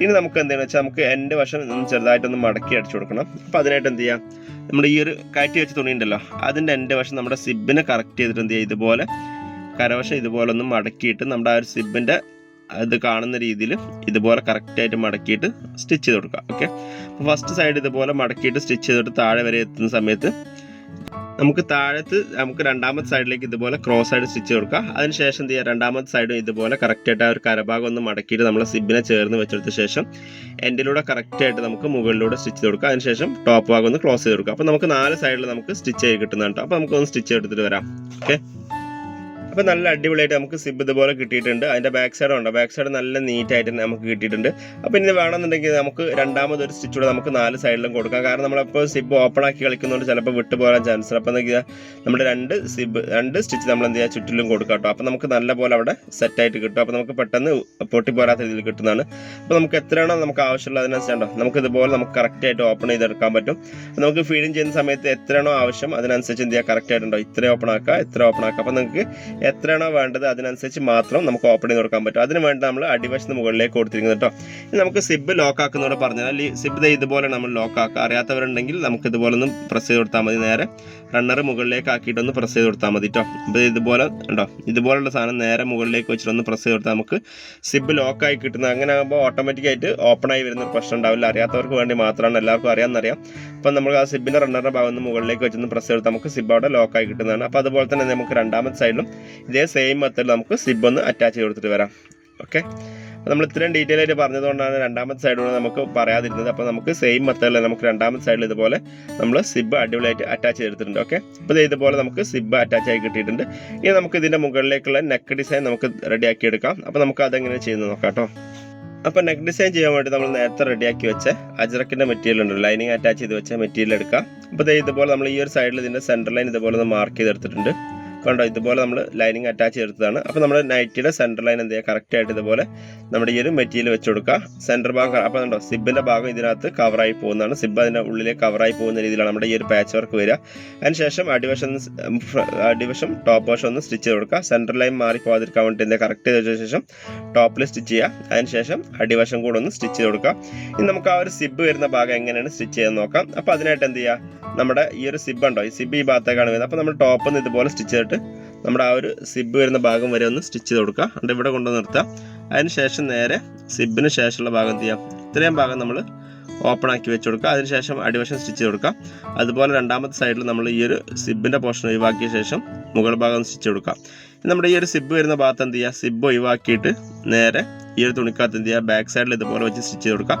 ഇനി നമുക്ക് എന്താണെന്ന് വെച്ചാൽ നമുക്ക് എന്റെ വശം ഒന്ന് ചെറുതായിട്ടൊന്ന് മടക്കി അടിച്ചു കൊടുക്കണം. അപ്പോൾ അതിനായിട്ട് എന്ത് ചെയ്യാം? നമ്മുടെ ഈ ഒരു കയറ്റി വെച്ച തുണി ഉണ്ടല്ലോ അതിന്റെ എന്റെ വശം നമ്മുടെ സിബിനെ കറക്റ്റ് ചെയ്തിട്ട് എന്ത് ചെയ്യുക ഇതുപോലെ കരവശം ഇതുപോലെ ഒന്ന് മടക്കിയിട്ട് നമ്മുടെ ആ ഒരു സിബിന്റെ അത് കാണുന്ന രീതിയിൽ ഇതുപോലെ കറക്റ്റായിട്ട് മടക്കിയിട്ട് സ്റ്റിച്ച് ചെയ്ത് കൊടുക്കുക. ഓക്കെ അപ്പോൾ ഫസ്റ്റ് സൈഡ് ഇതുപോലെ മടക്കിയിട്ട് സ്റ്റിച്ച് ചെയ്തിട്ട് താഴെ വരെ എത്തുന്ന സമയത്ത് നമുക്ക് താഴത്ത് നമുക്ക് രണ്ടാമത്തെ സൈഡിലേക്ക് ഇതുപോലെ ക്രോസ് ആയിട്ട് സ്റ്റിച്ച് കൊടുക്കുക അതിനുശേഷം എന്ത് ചെയ്യുക രണ്ടാമത്തെ സൈഡും ഇതുപോലെ കറക്റ്റായിട്ട് ആ ഒരു കരഭാഗം ഒന്ന് മടക്കിയിട്ട് നമ്മൾ സിബിനെ ചേർന്ന് വെച്ചെടുത്ത ശേഷം എൻഡിലൂടെ കറക്റ്റായിട്ട് നമുക്ക് മുകളിലൂടെ സ്റ്റിച്ച് കൊടുക്കുക അതിനുശേഷം ടോപ്പ് ഭാഗം ഒന്ന് ക്ലോസ് ചെയ്ത് കൊടുക്കുക അപ്പോൾ നമുക്ക് നാല് സൈഡിൽ നമുക്ക് സ്റ്റിച്ച് ചെയ്ത് കിട്ടുന്നുണ്ട് അപ്പോൾ നമുക്കൊന്ന് സ്റ്റിച്ച് എടുത്തിട്ട് വരാം. ഓക്കെ അപ്പോൾ നല്ല അടിപൊളിയായിട്ട് നമുക്ക് സിബ് ഇതുപോലെ കിട്ടിയിട്ടുണ്ട്. അതിന്റെ ബാക്ക് സൈഡ് ഉണ്ട്? ബാക്ക് സൈഡ് നല്ല നീറ്റായിട്ട് നമുക്ക് കിട്ടിയിട്ടുണ്ട്. അപ്പോൾ ഇനി വേണമെന്നുണ്ടെങ്കിൽ നമുക്ക് രണ്ടാമത് ഒരു സ്റ്റിച്ച് കൂടെ നമുക്ക് നാല് സൈഡിലും കൊടുക്കാം. കാരണം നമ്മളിപ്പോൾ സിബ് ഓപ്പൺ ആക്കി കളിക്കുന്നതുകൊണ്ട് ചിലപ്പോൾ വിട്ടു പോകാൻ ചാൻസ് ഉണ്ട്. അപ്പോൾ എന്താ ചെയ്യുക നമ്മുടെ രണ്ട് സിബ് രണ്ട് സ്റ്റിച്ച് നമ്മൾ എന്ത് ചെയ്യുക ചുറ്റിലും കൊടുക്കാം കേട്ടോ. അപ്പോൾ നമുക്ക് നല്ല പോലെ അവിടെ സെറ്റായിട്ട് കിട്ടും. അപ്പോൾ നമുക്ക് പെട്ടെന്ന് പൊട്ടി പോരാത്ത രീതിയിൽ കിട്ടുന്നതാണ്. അപ്പോൾ നമുക്ക് എത്രയാണോ നമുക്ക് ആവശ്യമുള്ള അതിനനുസരിച്ചുണ്ടോ നമുക്ക് ഇതുപോലെ നമുക്ക് കറക്റ്റായിട്ട് ഓപ്പൺ ചെയ്തെടുക്കാൻ പറ്റും. നമുക്ക് ഫീഡിങ് ചെയ്യുന്ന സമയത്ത് എത്രയാണോ ആവശ്യം? അതിനനുസരിച്ച് എന്ത് ചെയ്യുക കറക്റ്റായിട്ടുണ്ടോ ഇത്ര ഓപ്പൺ ആക്കുക ഇത്ര ഓപ്പൺ ആക്കുക. അപ്പോൾ നിങ്ങൾക്ക് എത്രയാണോ വേണ്ടത് അതിനനുസരിച്ച് മാത്രം നമുക്ക് ഓപ്പൺ ചെയ്ത് കൊടുക്കാൻ പറ്റും. അതിന് വേണ്ടി നമ്മൾ അടിവശത്ത് മുകളിലേക്ക് കൊടുത്തിരിക്കുന്നത് കേട്ടോ. ഇനി നമുക്ക് സിബ് ലോക്ക് ആക്കുന്നതോടെ പറഞ്ഞാൽ സിബ് ഇതുപോലെ നമ്മൾ ലോക്ക് ആക്കുക. അറിയാത്തവരുണ്ടെങ്കിൽ നമുക്ക് ഇതുപോലെ ഒന്ന് പ്രസ് ചെയ്ത് കൊടുത്താൽ മതി നേരെ. റണ്ണർ മുകളിലേക്ക് ആക്കിയിട്ട് ഒന്ന് പ്രസ് ചെയ്ത് കൊടുത്താൽ മതി കേട്ടോ അപ്പോൾ ഇതുപോലെ ഉണ്ടോ ഇതുപോലുള്ള സാധനം നേരെ മുകളിലേക്ക് വെച്ചിട്ട് ഒന്ന് പ്രസ് ചെയ്ത് കൊടുത്താൽ നമുക്ക് സിബ് ലോക്കായി കിട്ടുന്നത്. അങ്ങനെ ആകുമ്പോൾ ഓട്ടോമാറ്റിക്കായിട്ട് ഓപ്പൺ ആയി വരുന്ന ഒരു പ്രശ്നം ഉണ്ടാവില്ല. അറിയാത്തവർക്ക് വേണ്ടി മാത്രമാണ് എല്ലാവർക്കും അറിയാമെന്നറിയാം അപ്പം നമ്മൾ ആ സിബിന്റെ റണ്ണറിന്റെ ഭാഗം ഒന്ന് മുകളിലേക്ക് വെച്ചൊന്ന് പ്രസ് ചെയ്ത് നമുക്ക് സിബ് അവിടെ ലോക്കായി കിട്ടുന്നതാണ്. അപ്പോൾ അതുപോലെ തന്നെ നമുക്ക് രണ്ടാമത്തെ സൈഡിലും ഇതേ സെയിം മെത്തേഡിൽ നമുക്ക് സിബ് ഒന്ന് അറ്റാച്ച് ചെയ്ത് കൊടുത്തിട്ട് വരാം. ഓക്കെ നമ്മൾ ഇത്രയും ഡീറ്റെയിൽ ആയിട്ട് പറഞ്ഞതുകൊണ്ടാണ് രണ്ടാമത്തെ സൈഡിലൂടെ നമുക്ക് പറയാതിരുന്നത്. അപ്പോൾ നമുക്ക് സെയിം മെത്തേഡിൽ നമുക്ക് രണ്ടാമത്തെ സൈഡിൽ ഇതുപോലെ നമ്മൾ സിബ് അടിപൊളിയായിട്ട് അറ്റാച്ച് ചെയ്തിട്ടുണ്ട് ഓക്കെ അപ്പോൾ ഇതുപോലെ നമുക്ക് സിബ് അറ്റാച്ച് ആയി കിട്ടിയിട്ടുണ്ട്. ഇനി നമുക്ക് ഇതിന്റെ മുകളിലേക്കുള്ള നെക്ക് ഡിസൈൻ നമുക്ക് റെഡിയാക്കി എടുക്കാം. അപ്പോൾ നമുക്ക് അതെങ്ങനെ ചെയ്യുന്നത് നോക്കാം കേട്ടോ അപ്പോൾ നെക്ക് ഡിസൈൻ ചെയ്യാൻ വേണ്ടി നമ്മൾ നേരത്തെ റെഡിയാക്കി വെച്ച അജറക്കിന്റെ മെറ്റീരിയൽ ഉണ്ട്. ലൈനിങ് അറ്റാച്ച് ചെയ്ത് വെച്ച മെറ്റീരിയൽ എടുക്കാം. അപ്പോൾ ഇതുപോലെ നമ്മൾ ഈ ഒരു സൈഡിൽ ഇതിന്റെ സെന്റർ ലൈൻ ഇതുപോലെ ഒന്ന് മാർക്ക് ചെയ്തെടുത്തിട്ടുണ്ട്. കണ്ടോ ഇതുപോലെ നമ്മൾ ലൈനിങ് അറ്റാച്ച് ചെയ്തെടുത്തതാണ്. അപ്പോൾ നമ്മുടെ നൈറ്റിയുടെ സെന്റർ ലൈൻ എന്ത് ചെയ്യുക കറക്റ്റായിട്ട് ഇതുപോലെ നമ്മുടെ ഈ ഒരു മെറ്റീരിയൽ വെച്ച് കൊടുക്കുക സെന്റർ ഭാഗം അപ്പോൾ കണ്ടോ സിബിന്റെ ഭാഗം ഇതിനകത്ത് കവറായി പോകുന്നതാണ്. സിബ് അതിന്റെ ഉള്ളിലേക്ക് കവറായി പോകുന്ന രീതിയിലാണ് നമ്മുടെ ഈ ഒരു പാച്ച് വർക്ക് വരിക. അതിനുശേഷം അടിവശം അടിവശം ടോപ്പ് വശം ഒന്ന് സ്റ്റിച്ച് ചെയ്ത് കൊടുക്കുക സെന്റർ ലൈൻ മാറി പോകാതിരിക്കാൻ വേണ്ടി എന്താ കറക്റ്റ് ചെയ്ത ശേഷം ടോപ്പിൽ സ്റ്റിച്ച് ചെയ്യുക അതിനുശേഷം അടിവശം കൂടെ ഒന്ന് സ്റ്റിച്ച് ചെയ്ത് കൊടുക്കുക ഇനി നമുക്ക് ആ ഒരു സിബ് വരുന്ന ഭാഗം എങ്ങനെയാണ് സ്റ്റിച്ച് ചെയ്യാൻ നോക്കാം. അപ്പോൾ അതിനായിട്ട് എന്ത് ചെയ്യുക നമ്മുടെ ഈ ഒരു സിബ് ഉണ്ടോ? ഈ സിബ് ഈ ഭാഗത്തേക്കാണ് വരുന്നത്. അപ്പോൾ നമ്മൾ ടോപ്പിൽ നിന്ന് ഇതുപോലെ സ്റ്റിച്ച് ചെയ്തിട്ട് നമ്മുടെ ആ ഒരു സിബ് വരുന്ന ഭാഗം വരെ ഒന്ന് സ്റ്റിച്ച് ചെയ്ത് കൊടുക്കുക എന്നിട്ട് ഇവിടെ കൊണ്ടുവന്ന് നിർത്തുക അതിന് ശേഷം നേരെ സിബിന് ശേഷമുള്ള ഭാഗം ചെയ്യാം? ഇത്രയും ഭാഗം നമ്മൾ ഓപ്പൺ ആക്കി വെച്ച് കൊടുക്കുക അതിനുശേഷം അടിവശം സ്റ്റിച്ച് ചെയ്ത് കൊടുക്കുക അതുപോലെ രണ്ടാമത്തെ സൈഡിൽ നമ്മൾ ഈ ഒരു സിബിന്റെ പോർഷൻ ഒഴിവാക്കിയ ശേഷം മുകൾ ഭാഗം സ്റ്റിച്ച് കൊടുക്കുക നമ്മുടെ ഈ ഒരു സിബ് വരുന്ന ഭാഗത്ത് എന്ത് ചെയ്യുക സിബ് ഒഴിവാക്കിയിട്ട് നേരെ ഈ ഒരു തുണിക്കകത്ത് എന്ത് ചെയ്യുക ബാക്ക് സൈഡിൽ ഇതുപോലെ വെച്ച് സ്റ്റിച്ച് ചെയ്ത് കൊടുക്കുക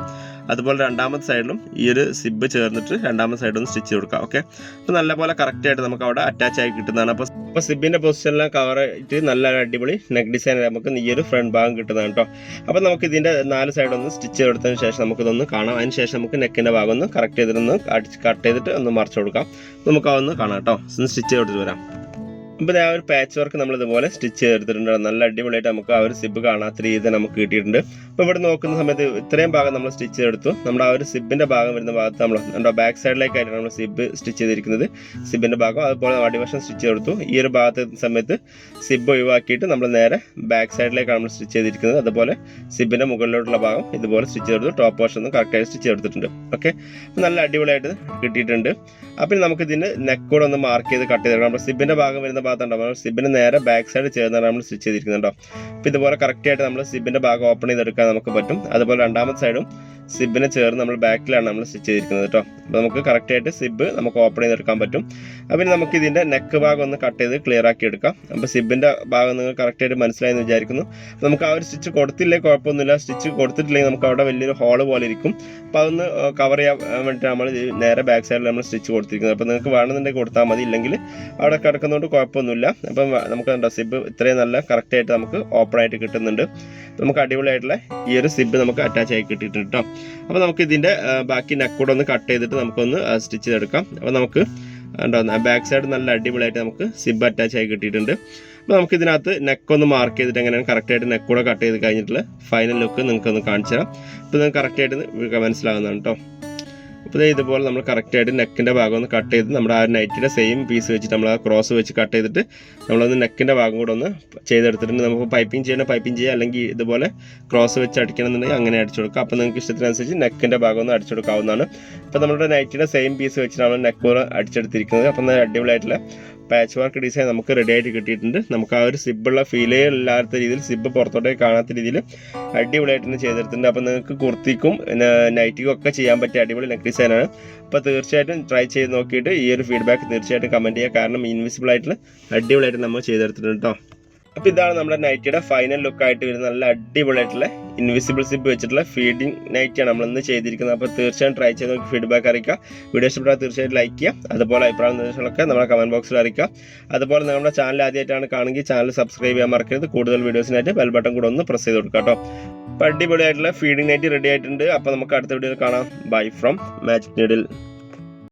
അതുപോലെ രണ്ടാമത്തെ സൈഡിലും ഈ ഒരു സിബ് ചേർന്നിട്ട് രണ്ടാമത്തെ സൈഡിൽ ഒന്ന് സ്റ്റിച്ച് കൊടുക്കാം ഓക്കെ അപ്പോൾ നല്ലപോലെ കറക്റ്റായിട്ട് നമുക്ക് അവിടെ അറ്റാച്ച് ആയി കിട്ടുന്നതാണ്. അപ്പോൾ അപ്പോൾ സിബിന്റെ പൊസിഷനെല്ലാം കവർ ആയിട്ട് നല്ല അടിപൊളി നെക്ക് ഡിസൈൻ നമുക്ക് ഈ ഒരു ഫ്രണ്ട് ഭാഗം കിട്ടുന്നതാണ് കേട്ടോ അപ്പോൾ നമുക്ക് ഇതിന്റെ നാല് സൈഡൊന്ന് സ്റ്റിച്ച് കൊടുത്തതിന് ശേഷം നമുക്കിതൊന്ന് കാണാം. അതിന് ശേഷം നമുക്ക് നെക്കിന്റെ ഭാഗം ഒന്ന് കറക്റ്റ് ചെയ്തിട്ടൊന്ന് കട്ട് ചെയ്തിട്ട് ഒന്ന് മറിച്ച് കൊടുക്കാം. നമുക്ക് അതൊന്ന് കാണാം കേട്ടോ ഒന്ന് സ്റ്റിച്ച് കൊടുത്തിട്ട് വരാം. അപ്പോൾ ആ ഒരു പാച്ച് വർക്ക് നമ്മൾ ഇതുപോലെ സ്റ്റിച്ച് ചെയ്തെടുത്തിട്ടുണ്ട്. നല്ല അടിപൊളിയായിട്ട് നമുക്ക് ആ ഒരു സിബ് കാണാത്ത രീതിയിൽ നമുക്ക് കിട്ടിയിട്ടുണ്ട്. അപ്പോൾ ഇവിടെ നോക്കുന്ന സമയത്ത് ഇത്രയും ഭാഗം നമ്മൾ സ്റ്റിച്ച് ചെയ്തെടുത്തു. നമ്മുടെ ആ ഒരു സിബിന്റെ ഭാഗം വരുന്ന ഭാഗത്ത് നമ്മൾ നമ്മുടെ ബാക്ക് സൈഡിലേക്കായിട്ടാണ് നമ്മൾ സിബ് സ്റ്റിച്ച് ചെയ്തിരിക്കുന്നത്. സിബിന്റെ ഭാഗം. അതുപോലെ അടിവശം സ്റ്റിച്ച് ചെയ്തെടുത്തു. ഈ ഒരു ഭാഗത്ത് സമയത്ത് സിബ് ഒഴിവാക്കിയിട്ട് നമ്മൾ നേരെ ബാക്ക് സൈഡിലേക്കാണ് നമ്മൾ സ്റ്റിച്ച് ചെയ്തിരിക്കുന്നത്. അതുപോലെ സിബിന്റെ മുകളിലോട്ടുള്ള ഭാഗം ഇതുപോലെ സ്റ്റിച്ച് ചെയ്തെടുത്തു. ടോപ്പ് പോർഷൻ ഒന്നും കറക്റ്റായി സ്റ്റിച്ച് ചെയ്തെടുത്തിട്ടുണ്ട്. ഓക്കെ നല്ല അടിപൊളിയായിട്ട് കിട്ടിയിട്ടുണ്ട്. അപ്പം നമുക്ക് ഇതിന് നെക്ക് കൂടെ ഒന്ന് മാർക്ക് ചെയ്ത് കട്ട് ചെയ്തിട്ടുണ്ട് നമ്മുടെ സിബിന്റെ ഭാഗം വരുന്ന ഭാഗത്തുണ്ടാവും. സിബിന് നേരെ ബാക്ക് സൈഡ് ചേർന്നാണ് നമ്മൾ സ്റ്റിച്ച് ചെയ്തിരിക്കുന്നുണ്ടോ അപ്പോൾ ഇതുപോലെ കറക്റ്റായിട്ട് നമ്മൾ സിബിന്റെ ഭാഗം ഓപ്പൺ ചെയ്തെടുക്കാൻ നമുക്ക് പറ്റും. അതുപോലെ രണ്ടാമത്തെ സൈഡും സിബിന് ചേർന്ന് നമ്മൾ ബാക്കിലാണ് നമ്മൾ സ്റ്റിച്ച് ചെയ്തിരിക്കുന്നത് കേട്ടോ. അപ്പോൾ നമുക്ക് കറക്റ്റായിട്ട് സിബ് നമുക്ക് ഓപ്പൺ ചെയ്തെടുക്കാൻ പറ്റും. അപ്പം നമുക്ക് ഇതിന്റെ നെക്ക് ഭാഗം ഒന്ന് കട്ട് ചെയ്ത് ക്ലിയർ ആക്കി എടുക്കാം. അപ്പോൾ സിബിന്റെ ഭാഗം നിങ്ങൾ കറക്റ്റായിട്ട് മനസ്സിലായെന്ന് വിചാരിക്കുന്നു. അപ്പോൾ നമുക്ക് ആ ഒരു സ്റ്റിച്ച് കൊടുത്തില്ലേ കുഴപ്പമൊന്നുമില്ല. സ്റ്റിച്ച് കൊടുത്തിട്ടില്ലെങ്കിൽ നമുക്ക് അവിടെ വലിയൊരു ഹോൾ പോലെ ഇരിക്കും. അപ്പോൾ അതൊന്ന് കവർ ചെയ്യാൻ വേണ്ടിയിട്ട് നമ്മൾ നേരെ ബാക്ക് സൈഡിൽ നമ്മൾ സ്റ്റിച്ച് കൊടുത്തിരിക്കുന്നത്. അപ്പോൾ നിങ്ങൾക്ക് വേണമെന്നുണ്ടെങ്കിൽ കൊടുത്താൽ മതി. ഇല്ലെങ്കിൽ അവിടെ കിടക്കുന്നതുകൊണ്ട് കുഴപ്പമൊന്നുമില്ല. അപ്പം നമുക്ക് കണ്ടോ സിബ് ഇത്രയും നല്ല കറക്റ്റായിട്ട് നമുക്ക് ഓപ്പൺ ആയിട്ട് കിട്ടുന്നുണ്ട്. നമുക്ക് അടിപൊളിയായിട്ടുള്ള ഈ ഒരു സിബ് നമുക്ക് അറ്റാച്ച് ആയി കിട്ടിയിട്ടുണ്ട് കേട്ടോ അപ്പോൾ നമുക്ക് ഇതിന്റെ ബാക്കി നെക്കൂടെ ഒന്ന് കട്ട് ചെയ്തിട്ട് നമുക്കൊന്ന് സ്റ്റിച്ച് ചെയ്തെടുക്കാം. അപ്പോൾ നമുക്ക് ഉണ്ടോ ബാക്ക് സൈഡ് നല്ല അടിപൊളിയായിട്ട് നമുക്ക് സിബ് അറ്റാച്ച് ആയി കിട്ടിയിട്ടുണ്ട്. അപ്പോൾ നമുക്ക് ഇതിനകത്ത് നെക്ക് ഒന്ന് മാർക്ക് ചെയ്തിട്ട് എങ്ങനെയാണ് കറക്റ്റായിട്ട് നെക്കൂടെ കട്ട് ചെയ്ത് കഴിഞ്ഞിട്ടുള്ള ഫൈനൽ ലുക്ക് നിങ്ങൾക്കൊന്ന് കാണിച്ചു തരാം അപ്പോൾ നിങ്ങൾക്ക് കറക്റ്റായിട്ട് മനസ്സിലാകുന്നതാണ് കേട്ടോ അപ്പോൾ ഇതുപോലെ നമ്മൾ കറക്റ്റായിട്ട് നെക്കിന്റെ ഭാഗം ഒന്ന് കട്ട് ചെയ്ത് നമ്മുടെ ആ നൈറ്റിന്റെ സെയിം പീസ് വെച്ചിട്ട് നമ്മൾ ആ ക്രോസ് വെച്ച് കട്ട് ചെയ്തിട്ട് നമ്മളൊന്ന് നെക്കിന്റെ ഭാഗം കൂടെ ഒന്ന് ചെയ്തെടുത്തിട്ടുണ്ട്. നമുക്ക് പൈപ്പിംഗ് ചെയ്യണം? പൈപ്പിംഗ് ചെയ്യുക അല്ലെങ്കിൽ ഇതുപോലെ ക്രോസ് വെച്ച് അടിക്കണം എന്നുണ്ടെങ്കിൽ അങ്ങനെ അടിച്ചു കൊടുക്കുക അപ്പോൾ നിങ്ങൾക്ക് ഇഷ്ടത്തിനനുസരിച്ച് നെക്കിന്റെ ഭാഗം ഒന്ന് അടിച്ചു കൊടുക്കാവുന്നതാണ്. അപ്പോൾ നമ്മുടെ നൈറ്റിന്റെ സെയിം പീസ് വെച്ചിട്ടാണ് നെക്ക് അടിച്ചെടുത്തിരിക്കുന്നത്. അപ്പം അടിപൊളിയായിട്ടുള്ള പാച്ച് വർക്ക് ഡിസൈൻ നമുക്ക് റെഡി ആയിട്ട് കിട്ടിയിട്ടുണ്ട്. നമുക്ക് ആ ഒരു സിബുള്ള ഫീലേ ഇല്ലാത്ത രീതിയിൽ സിബ് പുറത്തോട്ടേക്ക് കാണാത്ത രീതിയിൽ അടിപൊളിയായിട്ട് തന്നെ ചെയ്തെടുത്തിട്ടുണ്ട് അപ്പോൾ നിങ്ങൾക്ക് കുർത്തിക്കും നൈറ്റിക്കും ഒക്കെ ചെയ്യാൻ പറ്റിയ അടിപൊളി നെക്ക് ഡിസൈനാണ് അപ്പോൾ തീർച്ചയായിട്ടും ട്രൈ ചെയ്ത് നോക്കിയിട്ട് ഈ ഒരു ഫീഡ്ബാക്ക് തീർച്ചയായിട്ടും കമന്റ് ചെയ്യുക കാരണം ഇൻവിസിബിൾ ആയിട്ടുള്ള അടിപൊളിയായിട്ട് നമ്മൾ ചെയ്തെടുത്തിട്ടുണ്ട് കേട്ടോ അപ്പോൾ ഇതാണ് നമ്മുടെ നൈറ്റിയുടെ ഫൈനൽ ലുക്ക് ആയിട്ട് വരുന്ന നല്ല അടിപൊളിയായിട്ടുള്ള ഇൻവിസിബിൾ സിപ്പ് വെച്ചിട്ടുള്ള ഫീഡിങ് നൈറ്റിയാണ് നമ്മൾ ഇന്ന് ചെയ്തിരിക്കുന്നത്. അപ്പോൾ തീർച്ചയായും ട്രൈ ചെയ്ത് നമുക്ക് ഫീഡ്ബാക്ക് അറിയിക്കുക വീഡിയോ ഇഷ്ടപ്പെട്ടാൽ തീർച്ചയായിട്ടും ലൈക്ക് ചെയ്യുക. അതുപോലെ അഭിപ്രായ നിർദ്ദേശങ്ങളൊക്കെ നമ്മുടെ കമന്റ് ബോക്സിൽ അറിയിക്കുക അതുപോലെ നമ്മുടെ ചാനൽ ആദ്യമായിട്ടാണ് കാണുമെങ്കിൽ ചാനൽ സബ്സ്ക്രൈബ് ചെയ്യാൻ മറക്കരുത്. കൂടുതൽ വീഡിയോസിനായിട്ട് ബെൽ ബട്ടൺ കൂടെ ഒന്ന് പ്രസ് ചെയ്ത് കൊടുക്കുക കേട്ടോ. അപ്പോൾ അടിപൊളിയായിട്ടുള്ള ഫീഡിംഗ് നൈറ്റ് റെഡി ആയിട്ടുണ്ട്. അപ്പോൾ നമുക്ക് അടുത്ത വീഡിയോയിൽ കാണാം. Bye from magic needle